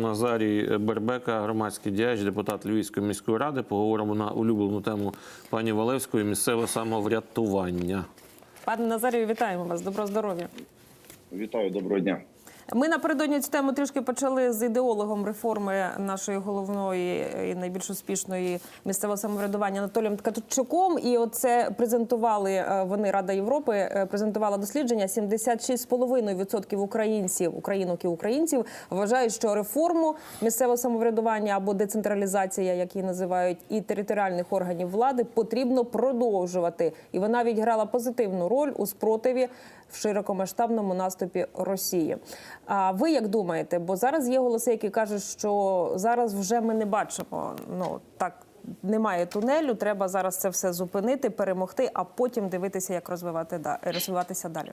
Назарій Бербека, громадський діяч, депутат Львівської міської ради. Поговоримо на улюблену тему пані Валевської місцеве самоврятування. Пане Назарію, вітаємо вас. Доброго здоров'я. Вітаю, доброго дня. Ми напередодні цю тему трішки почали з ідеологом реформи нашої головної і найбільш успішної місцевого самоврядування Анатолієм Ткачуком. І оце презентували е, вони Рада Європи. е, Презентувала дослідження. 76,5% українців, українок і українців вважають, що реформу місцевого самоврядування або децентралізація, як її називають, і територіальних органів влади потрібно продовжувати. І вона відіграла позитивну роль у спротиві в широкомасштабному наступі Росії. А ви як думаєте? Бо зараз є голоси, які кажуть, що зараз вже ми не бачимо. Ну так немає тунелю. Треба зараз це все зупинити, перемогти, а потім дивитися, як розвивати розвиватися далі.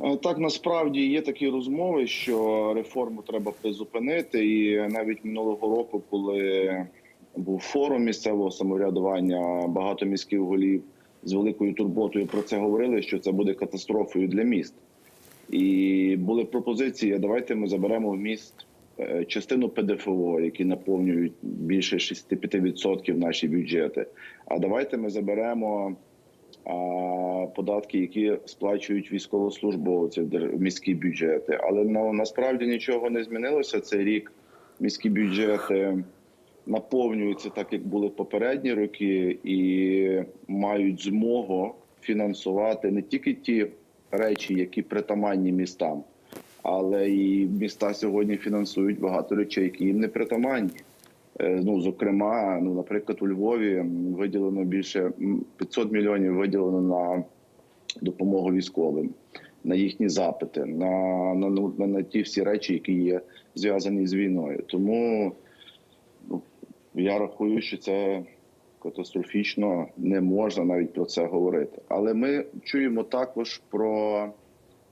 Е, Так насправді є такі розмови, що реформу треба призупинити. І навіть минулого року, коли був форум місцевого самоврядування, багато міських голів з великою турботою про це говорили, що це буде катастрофою для міст. І були пропозиції: давайте ми заберемо в міст е, частину ПДФО, які наповнюють більше 65% наші бюджети. А давайте ми заберемо податки, які сплачують військовослужбовці в міські бюджети. Але ну, насправді нічого не змінилося. Цей рік міські бюджети наповнюються так, як були попередні роки, і мають змогу фінансувати не тільки ті речі, які притаманні містам, але і міста сьогодні фінансують багато речей, які їм не притаманні. Е, Ну, зокрема, ну, наприклад, у Львові виділено більше м, 500 мільйонів виділено на допомогу військовим, на їхні запити, на, на, на, на ті всі речі, які є зв'язані з війною. Тому ну, я рахую, що це катастрофічно не можна навіть про це говорити. Але ми чуємо також про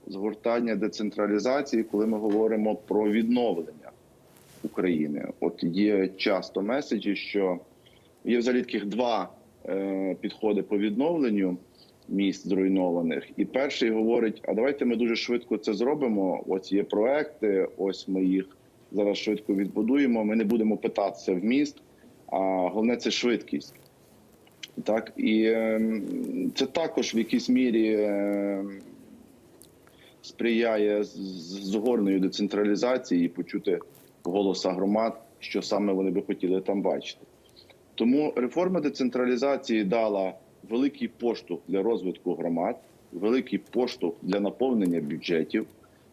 згортання децентралізації, коли ми говоримо про відновлення України. От є часто меседжі, що є взагалі таких два е, підходи по відновленню міст зруйнованих. І перший говорить: а давайте ми дуже швидко це зробимо. Ось є проекти, ось ми їх зараз швидко відбудуємо. Ми не будемо питатися в міст, а головне це швидкість. Так і е, це також в якійсь мірі е, сприяє згорною децентралізації і почути голоса громад, що саме вони би хотіли там бачити. Тому реформа децентралізації дала великий поштовх для розвитку громад, великий поштовх для наповнення бюджетів.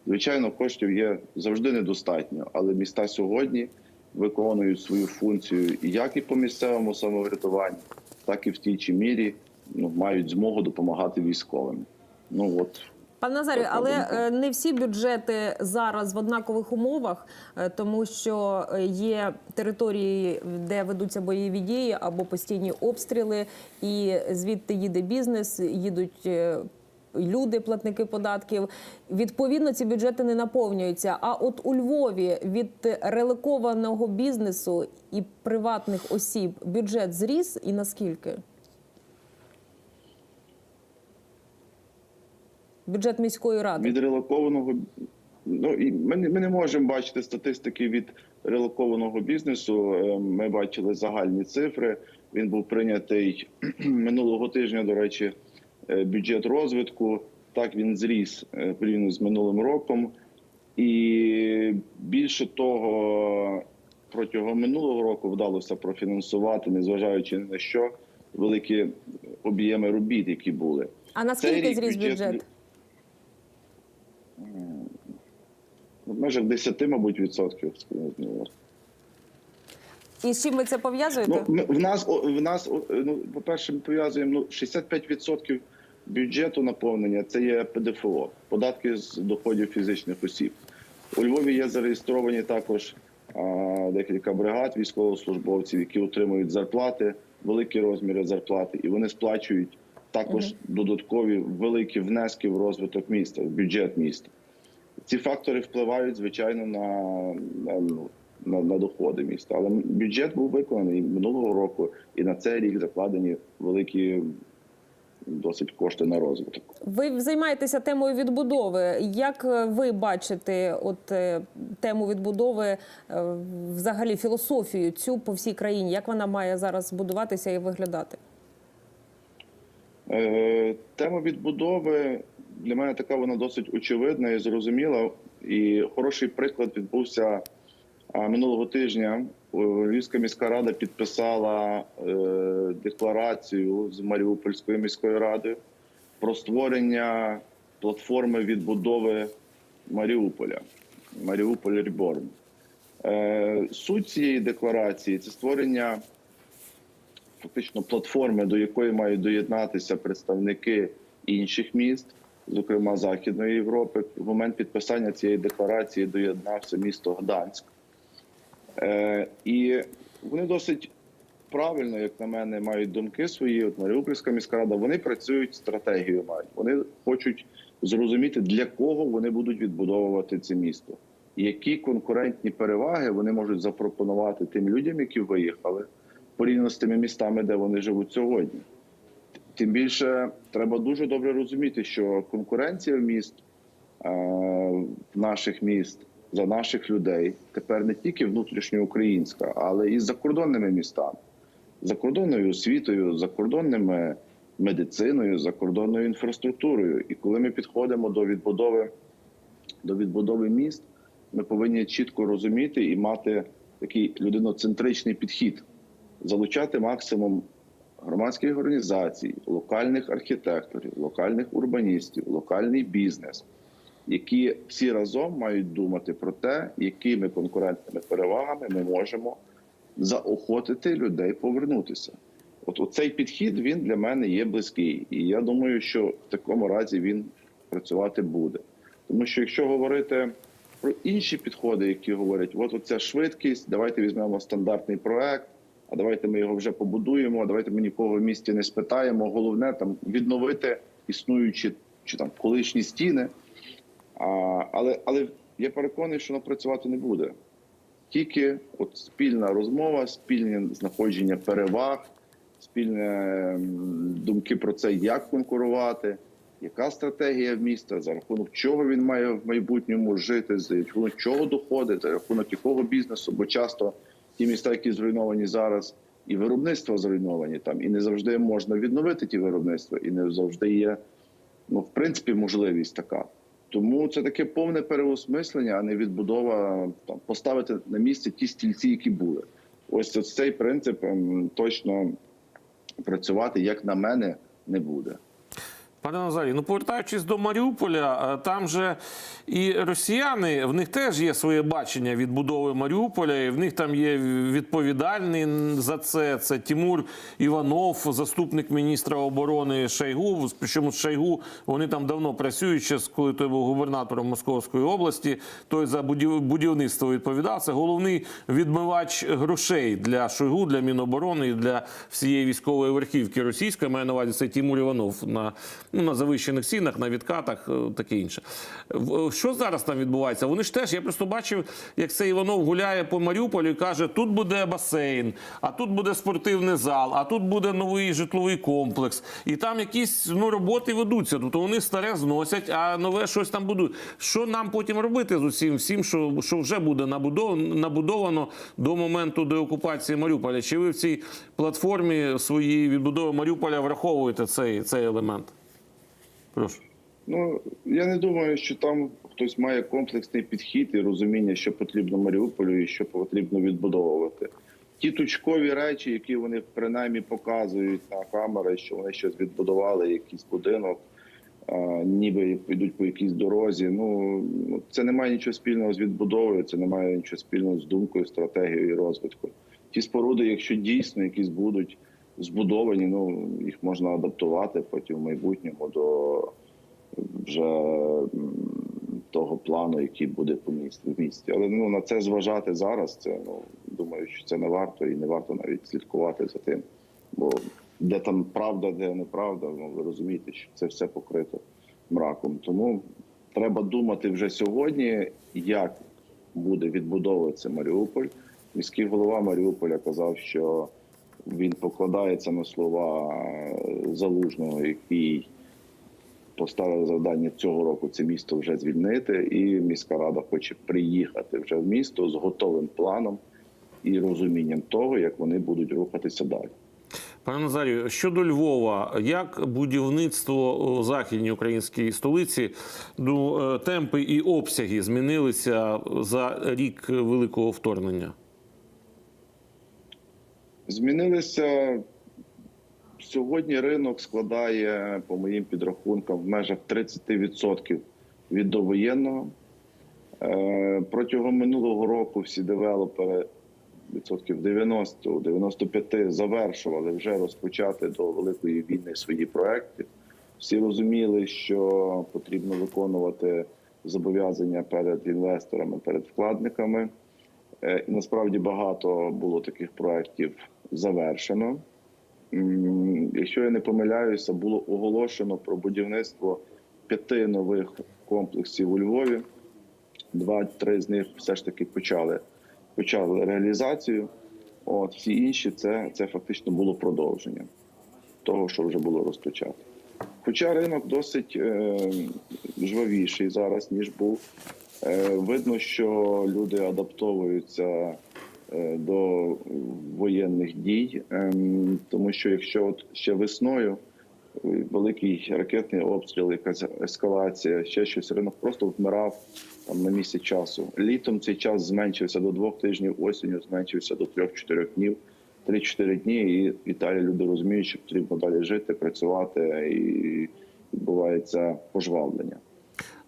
Звичайно, коштів є завжди недостатньо, але міста сьогодні виконують свою функцію як і по місцевому самоврятуванню, так і в тій чи мірі ну, мають змогу допомагати військовим. Ну от Пане Назарію, Така але е, не всі бюджети зараз в однакових умовах, е, тому що е, є території, де ведуться бойові дії або постійні обстріли, і звідти їде бізнес, їдуть. Люди, платники податків, відповідно, ці бюджети не наповнюються. А от у Львові від релокованого бізнесу і приватних осіб бюджет зріс і наскільки? Бюджет міської ради. від релокованого ну і ми ми не можемо бачити статистики від релокованого бізнесу. Е, Ми бачили загальні цифри. Він був прийнятий минулого тижня. До речі, бюджет розвитку. Так він зріс е, порівняно з минулим роком, і більше того, протягом минулого року вдалося профінансувати, незважаючи на що, великі об'єми робіт, які були. А наскільки зріс бюджет- бюджет? В межах 10, мабуть, відсотків. І з чим ви це пов'язуєте? Ну, в нас, в нас ну, по-перше, ми пов'язуємо ну, 65% бюджету наповнення це є ПДФО, податки з доходів фізичних осіб. У Львові є зареєстровані також а, декілька бригад військовослужбовців, які отримують зарплати, великі розміри зарплати, і вони сплачують також додаткові великі внески в розвиток міста, в бюджет міста. Ці фактори впливають, звичайно, на, на, ну, на, на доходи міста. Але бюджет був виконаний минулого року, і на цей рік закладені великі досить кошти на розвиток. Ви займаєтеся темою відбудови. Як е, ви бачите от е, тему відбудови, е, взагалі філософію цю по всій країні? Як вона має зараз будуватися і виглядати? Е, Тема відбудови для мене така вона досить очевидна і зрозуміла. І хороший приклад відбувся минулого тижня. Е, Львівська міська рада підписала е, декларацію з Маріупольською міською радою про створення платформи відбудови Маріуполя. Маріуполь Ріборн. Е, Суть цієї декларації це створення фактично платформи, до якої мають доєднатися представники інших міст, зокрема Західної Європи. В момент підписання цієї декларації доєднався місто Гданськ. Е, і вони досить правильно, як на мене, мають думки свої. От Маріупольська міська рада, вони працюють стратегію. Мають вони хочуть зрозуміти, для кого вони будуть відбудовувати це місто, які конкурентні переваги вони можуть запропонувати тим людям, які виїхали, порівняно з тими містами, де вони живуть сьогодні. Тим більше треба дуже добре розуміти, що конкуренція в міст е, наших міст за наших людей тепер не тільки внутрішньоукраїнська, але і з закордонними містами, закордонною освітою, закордонними медициною, закордонною інфраструктурою. І коли ми підходимо до відбудови до відбудови міст, ми повинні чітко розуміти і мати такий людиноцентричний підхід, залучати максимум громадських організацій, локальних архітекторів, локальних урбаністів, локальний бізнес, які всі разом мають думати про те, якими конкурентними перевагами ми можемо заохотити людей повернутися. От цей підхід він для мене є близький, і я думаю, що в такому разі він працювати буде. Тому що якщо говорити про інші підходи, які говорять, от оця швидкість, давайте візьмемо стандартний проект, а давайте ми його вже побудуємо, а давайте ми нікого в місті не спитаємо. Головне там відновити існуючі чи там колишні стіни. А, але, але я переконаний, що воно працювати не буде. Тільки от спільна розмова, спільне знаходження переваг, спільне думки про це, як конкурувати, яка стратегія в міста, за рахунок чого він має в майбутньому жити, за рахунок чого доходить, за рахунок якого бізнесу, бо часто ті міста, які зруйновані зараз, і виробництва зруйновані там, і не завжди можна відновити ті виробництва, і не завжди є, ну, в принципі, можливість така. Тому це таке повне переосмислення, а не відбудова там поставити на місце ті стільці, які були. Ось ось цей принцип точно працювати, як на мене, не буде. Пане Назарій, ну повертаючись до Маріуполя, е, там же і росіяни, в них теж є своє бачення відбудови Маріуполя, і в них там є відповідальний за це. Це Тимур Іванов, заступник міністра оборони Шойгу. Причому з Шойгу вони там давно працюють, ще коли той був губернатором Московської області. Той за будів- будівництво відповідав. Це головний відмивач грошей для Шойгу, для Міноборони і для всієї військової верхівки російської. Маю на увазі це Тимур Іванов на, ну, на завищених цінах, на відкатах, е, таке інше. Що зараз там відбувається? Вони ж теж, я просто бачив, як цей Іванов гуляє по Маріуполю і каже: тут буде басейн, а тут буде спортивний зал, а тут буде новий житловий комплекс. І там якісь ну, роботи ведуться. Тобто вони старе зносять, а нове щось там будують. Що нам потім робити з усім всім, що, що вже буде набудовано, набудовано до моменту деокупації Маріуполя? Чи ви в цій платформі своїй відбудови Маріуполя враховуєте цей, цей елемент? Прошу. Ну я не думаю, що там хтось має комплексний підхід і розуміння, що потрібно Маріуполю і що потрібно відбудовувати. Ті точкові речі, які вони принаймні показують на камери, що вони щось відбудували, якийсь будинок, а, ніби йдуть по якійсь дорозі. Ну це не має нічого спільного з відбудовою, це не має нічого спільного з думкою, стратегією і розвитком. Ті споруди, якщо дійсно якісь будуть збудовані, ну їх можна адаптувати потім в майбутньому до вже того плану, який буде по місту в місті. Але ну на це зважати зараз. Це ну думаю, що це не варто і не варто навіть слідкувати за тим. Бо де там правда, де неправда, ну ви розумієте, що це все покрито мраком. Тому треба думати вже сьогодні, як буде відбудовуватися Маріуполь. Міський голова Маріуполя казав, що він покладається на слова Залужного, який поставив завдання цього року це місто вже звільнити, і міська рада хоче приїхати вже в місто з готовим планом і розумінням того, як вони будуть рухатися далі. Пане Назарію, щодо Львова, як будівництво у західній українській столиці, ну, е, темпи і обсяги змінилися за рік великого вторгнення? Змінилися сьогодні. Ринок складає, по моїм підрахункам, в межах 30% від довоєнного. Е, Протягом минулого року всі девелопери відсотків 90-95 завершували вже розпочати до великої війни свої проекти. Всі розуміли, що потрібно виконувати зобов'язання перед інвесторами, перед вкладниками. Е, І насправді багато було таких проєктів завершено. Якщо я не помиляюся, було оголошено про будівництво п'яти нових комплексів у Львові. Два-три з них все ж таки почали, почали реалізацію. От всі інші це, це фактично було продовження того, що вже було розпочато. Хоча ринок досить е, жвавіший зараз, ніж був. Е, видно, що люди адаптовуються до воєнних дій, ем, тому що якщо от ще весною е, великий ракетний обстріл, якась ескалація, ще щось, ринок просто вмирав там на місяць часу. Літом цей час зменшився до двох тижнів, осінню зменшився до трьох-чотирьох днів. 3-4 дні, і в Італії люди розуміють, що потрібно далі жити, працювати, і відбувається пожвавлення.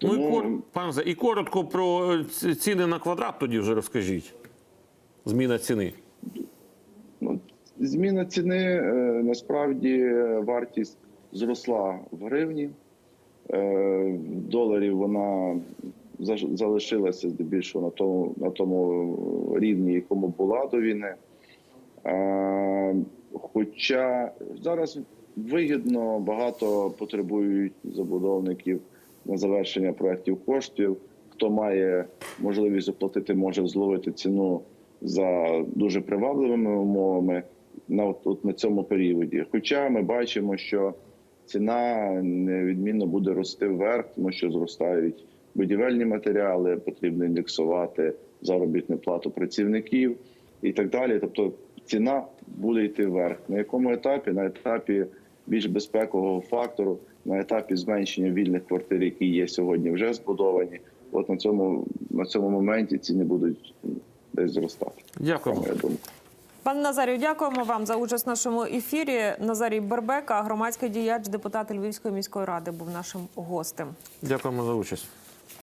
Ну і, кор... пане і коротко про е, ціни на квадрат тоді вже розкажіть. Зміна ціни. Ну, зміна ціни е, насправді е, вартість зросла в гривні. Е, в доларі вона залишилася здебільшого на тому, на тому рівні, якому була до війни. Е, хоча зараз вигідно багато потребують забудовників на завершення проєктів коштів. Хто має можливість оплатити, може зловити ціну за дуже привабливими умовами на от, от на цьому періоді. Хоча ми бачимо, що ціна невідмінно буде рости вверх, тому що зростають будівельні матеріали, потрібно індексувати заробітну плату працівників і так далі. Тобто ціна буде йти вверх. На якому етапі? На етапі більш безпекового фактору, на етапі зменшення вільних квартир, які є сьогодні, вже збудовані. От на цьому на цьому моменті ціни будуть десь зростати. Дякуємо. Моя думка. Пане Назарію, дякуємо вам за участь в нашому ефірі. Назарій Бербека, громадський діяч, депутат Львівської міської ради, був нашим гостем. Дякуємо за участь.